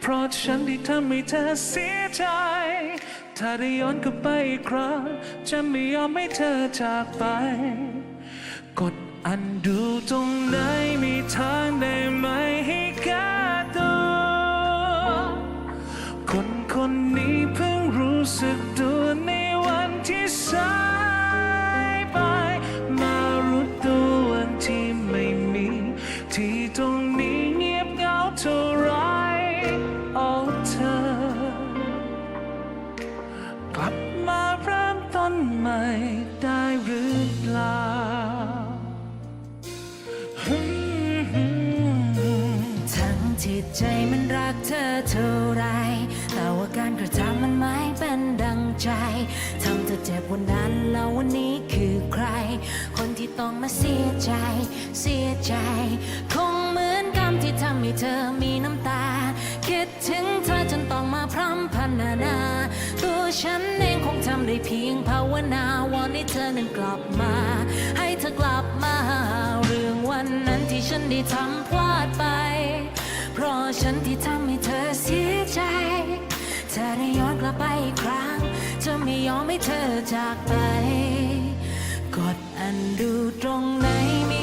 เพราะฉันได้ทำให้เธอเสียใจ ถ้าได้ย้อนกลับไปอีกครั้ง จะไม่ยอมให้เธอจากไป กดอันดูตรงไหนมีทางได้ไหมให้แก้ตัว คนคนนี้เพิ่งรู้สึกตัวในวันที่สา ต้นใหม่ได้หรือเปล่าทั้งที่ใจมันรักเธอเท่าไร แต่ว่าการกระทำมันไม่เป็นดังใจ ทำเธอเจ็บวันนั้นแล้ววันนี้คือใคร คนที่ต้องมาเสียใจ เสียใจ คงเหมือนกรรมที่ทำให้เธอมีน้ำตา คิดถึงเธอจนต้องมาพรำพรรณนา ตัวฉันเอง คงทำได้เพียงภาวนา วอนให้เธอนั้นกลับมา ให้เธอกลับมา เรื่องวันนั้นที่ฉันได้ทำพลาดไป เพราะฉันที่ทำให้เธอเสียใจ เธอได้ย้อนกลับไปอีกครั้ง จะไม่ยอมให้เธอจากไป กดอันดูตรงไหนมี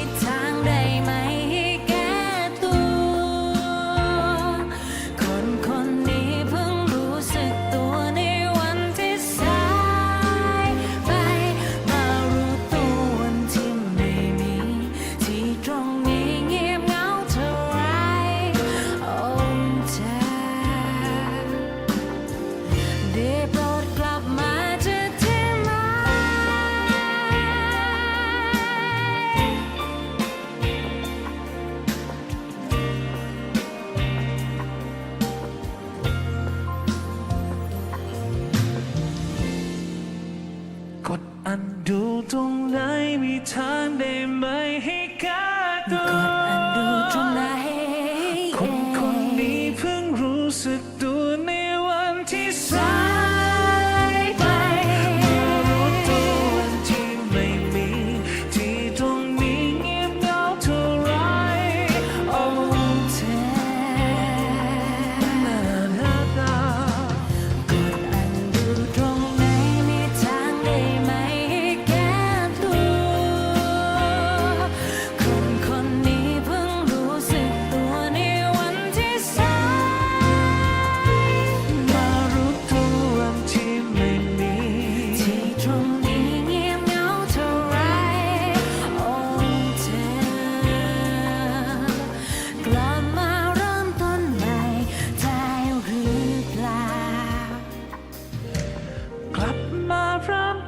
ทางได้ไหมให้กาตัวคนคนนี้เพิ่งรู้สึก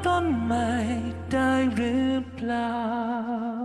ต้นใหม่ได้หรือเปล่า